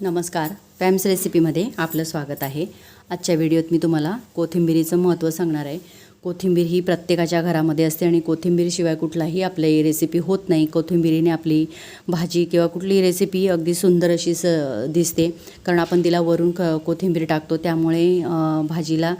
नमस्कार. पॅम्स रेसिपीमध्ये आपलं स्वागत आहे. आजच्या व्हिडिओत मी तुम्हाला कोथिंबिरीचं महत्त्व सांगणार आहे. कोथिंबीर ही प्रत्येकाच्या घरामध्ये असते आणि कोथिंबीरशिवाय कुठलाही आपली रेसिपी होत नाही. कोथिंबीरीने आपली भाजी किंवा कुठलीही रेसिपी अगदी सुंदर अशी स दिसते. कारण आपण तिला वरून क कोथिंबीर टाकतो. त्यामुळे भाजीला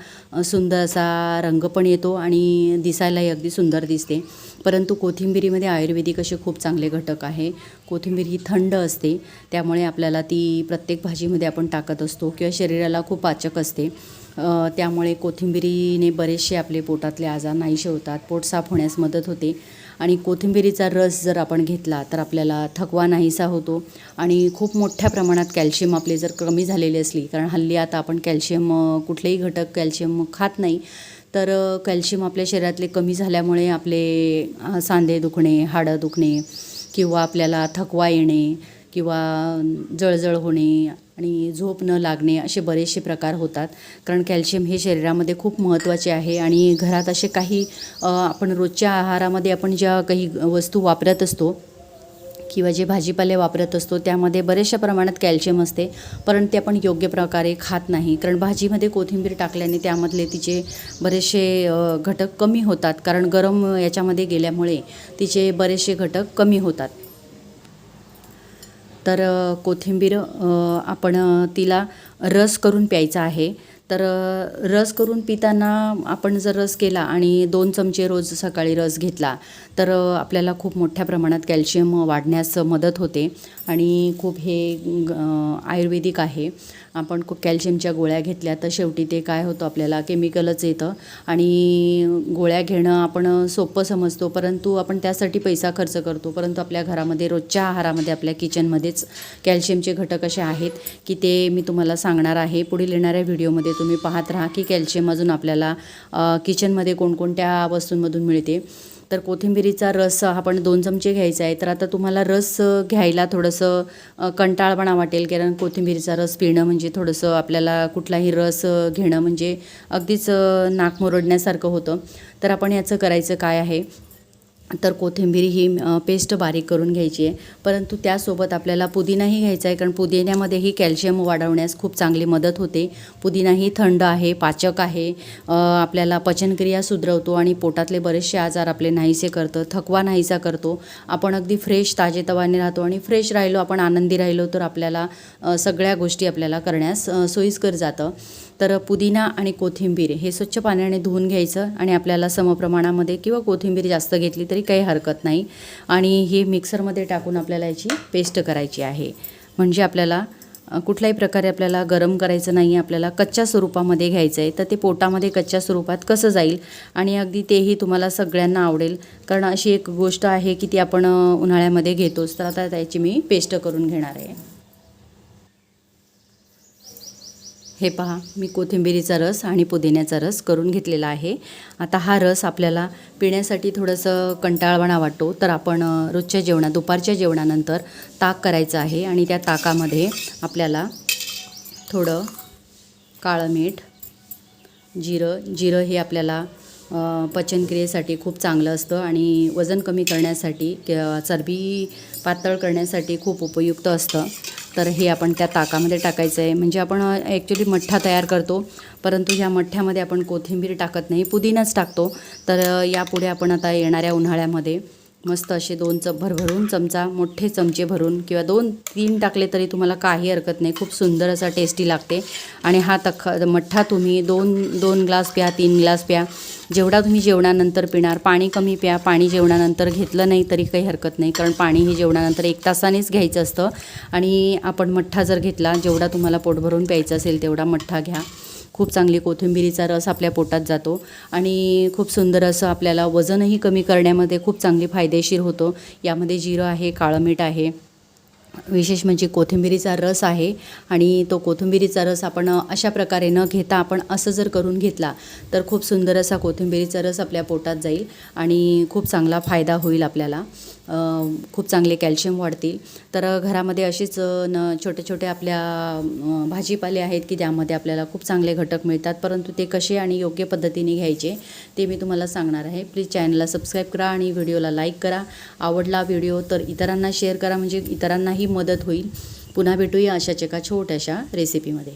सुंदर असा रंग पण येतो आणि दिसायलाही अगदी सुंदर दिसते. परंतु कोथिंबीरीमध्ये आयुर्वेदिक असे खूप चांगले घटक आहे. कोथिंबीर ही थंड असते. त्यामुळे आपल्याला ती प्रत्येक भाजीमध्ये आपण टाकत असतो किंवा शरीराला खूप पाचक असते. त्यामुळे कोथिंबिरीने बरेचसे आपले पोटातले आजार नाहीसे होतात पोट साफ होण्यास मदत होते. आणि कोथिंबिरीचा रस जर आपण घेतला तर आपल्याला थकवा नाहीसा होतो. आणि खूप मोठ्या प्रमाणात कॅल्शियम आपले जर कमी झालेले असली कारण हल्ली आता आपण कॅल्शियम कुठलेही घटक कॅल्शियम खात नाही तर कॅल्शियम आपल्या शरीरातले कमी झाल्यामुळे आपले सांधे दुखणे हाडं दुखणे किंवा आपल्याला थकवा येणे किंवा जळजळ होणे आणि झोप न लागणे असे बरेचसे प्रकार होतात. कारण कॅल्शियम हे शरीरामध्ये खूप महत्त्वाचे आहे आणि घरात असे काही आपण रोजच्या आहारामध्ये आपण ज्या काही वस्तू वापरत असतो किंवा जे भाजीपाले वापरत असतो त्यामध्ये बऱ्याचशा प्रमाणात कॅल्शियम असते. परंतु ते आपण योग्य प्रकारे खात नाही. कारण भाजीमध्ये कोथिंबीर टाकल्याने त्यामधले तिचे बरेचसे घटक कमी होतात. कारण गरम याच्यामध्ये गेल्यामुळे तिचे बरेचसे घटक कमी होतात. तर कोथिंबीर आपण तिला रस करून प्यायचा आहे. तर रस करून पिताना आपण जर रस केला आणि दोन चमचे रोज सकाळी रस घेतला तर आपल्याला खूप मोठ्या प्रमाणात कॅल्शियम वाढण्यास मदत होते. आणि खूप हे ग- आयुर्वेदिक आहे. आपण खूप कॅल्शियमच्या गोळ्या घेतल्या तर शेवटी ते काय होतं आपल्याला केमिकलच येतं. आणि गोळ्या घेणं आपण सोपं समजतो परंतु आपण त्यासाठी पैसा खर्च करतो. परंतु आपल्या घरामध्ये रोजच्या आहारामध्ये आपल्या किचनमध्येच कॅल्शियमचे घटक असे आहेत की ते मी तुम्हाला सांगणार आहे. पुढील येणाऱ्या व्हिडिओमध्ये तुम्ही पाहत राहा की कॅल्शियम अजून आपल्याला किचनमध्ये कोणकोणत्या वस्तूंमधून मिळते. तर कोथिंबिरीचा रस आपण दोन चमचे घ्यायचा आहे. तर आता तुम्हाला रस घ्यायला थोडंसं कंटाळपणा वाटेल. कारण कोथिंबिरीचा रस पिणं म्हणजे थोडंसं आपल्याला कुठलाही रस घेणं म्हणजे अगदीच नाक मुरडण्यासारखं होतं. तर आपण याचं करायचं काय आहे? तर कोथिंबीर ही पेस्ट बारीक करून घ्यायची आहे. परंतु त्यासोबत आपल्याला पुदिनाही घ्यायचा आहे कारण पुदिन्यामध्येही कॅल्शियम वाढवण्यास खूप चांगली मदत होते. पुदिनाही थंड आहे पाचक आहे आपल्याला पचनक्रिया सुधरवतो आणि पोटातले बरेचसे आजार आपले नाहीसे करतं थकवा नाहीसा करतो. आपण अगदी फ्रेश ताजेतवाने राहतो आणि फ्रेश राहिलो आपण आनंदी राहिलो तर आपल्याला सगळ्या गोष्टी आपल्याला करण्यास सोयीस्कर जातं. तर पुदिना आणि कोथिंबीर हे स्वच्छ पाण्याने धुवून घ्यायचं आणि आपल्याला समप्रमाणामध्ये किंवा कोथिंबीर जास्त घेतली तरी काही हरकत नाही. आणि हे मिक्सरमध्ये टाकून आपल्याला याची पेस्ट करायची आहे. म्हणजे आपल्याला कुठल्याही प्रकारे आपल्याला गरम करायचं नाही आपल्याला कच्च्या स्वरूपामध्ये घ्यायचं आहे तर ते पोटामध्ये कच्च्या स्वरूपात कसं जाईल? आणि अगदी तेही तुम्हाला सगळ्यांना आवडेल. कारण अशी एक गोष्ट आहे की ती आपण उन्हाळ्यामध्ये घेतोच तर आता त्याची मी पेस्ट करून घेणार आहे. हे पहा मी कोथिंबिरीचा रस आणि पुदिन्याचा रस करून घेतलेला आहे. आता हा रस आपल्याला पिण्यासाठी थोडंसं कंटाळवाणा वाटतो तर आपण रोजच्या जेवणा दुपारच्या जेवणानंतर ताक करायचं आहे आणि त्या ताकामध्ये आपल्याला थोडं काळं मीठ जिरं जिरं हे आपल्याला पचनक्रियेसाठी खूप चांगलं असतं आणि वजन कमी करण्यासाठी किंवा चरबी पातळ करण्यासाठी खूप उपयुक्त असतं. तर हे आपण त्या ताकामध्ये टाकायचं आहे. म्हणजे आपण ॲक्च्युली मठ्ठा तयार करतो परंतु ह्या मठ्ठ्यामध्ये आपण कोथिंबीर टाकत नाही. पुदिनाच टाकतो. तर यापुढे आपण आता येणाऱ्या उन्हाळ्यामध्ये मस्त असे दोन चम भरभरून चमचा मोठे चमचे भरून किंवा दोन तीन टाकले तरी तुम्हाला काही हरकत नाही. खूप सुंदर असा टेस्टी लागते. आणि हा तख मठ्ठा तुम्ही दोन दोन ग्लास प्या तीन ग्लास प्या. जेवढा तुम्ही जेवणानंतर पिणार पाणी कमी प्या पाणी जेवणानंतर घेतलं नाही तरी काही हरकत नाही. कारण पाणी हे जेवणानंतर एक तासानेच घ्यायचं असतं. आणि आपण मठ्ठा जर घेतला जेवढा तुम्हाला पोट भरून प्यायचं असेल तेवढा मठ्ठा घ्या. खूप चांगली कोथिंबिरीचा रस आपल्या पोटात जातो आणि खूप सुंदर असं आपल्याला वजनही कमी करण्यामध्ये खूप चांगली फायदेशीर होतो. यामध्ये जिरं आहे काळं मीठ आहे. विशेष म्हणजे कोथिंबिरीचा रस आहे आणि तो कोथिंबिरीचा रस आपण अशा प्रकारे न घेता आपण असं जर करून घेतला तर खूप सुंदर असा कोथिंबिरीचा रस आपल्या पोटात जाईल आणि खूप चांगला फायदा होईल आपल्याला. खूप चांगले कॅल्शियम वाढतील. तर घरामध्ये अशीच न छोटे छोटे आपल्या भाजीपाले आहेत की त्यामध्ये आपल्याला खूप चांगले घटक मिळतात. परंतु ते कसे आणि योग्य पद्धतीने घ्यायचे ते मी तुम्हाला सांगणार आहे. प्लीज चॅनलला सबस्क्राईब करा आणि व्हिडिओला लाईक करा. आवडला व्हिडिओ तर इतरांना शेअर करा म्हणजे इतरांनाही मदत होईल. पुन्हा भेटूया अशाच एका छोट्याशा रेसिपीमध्ये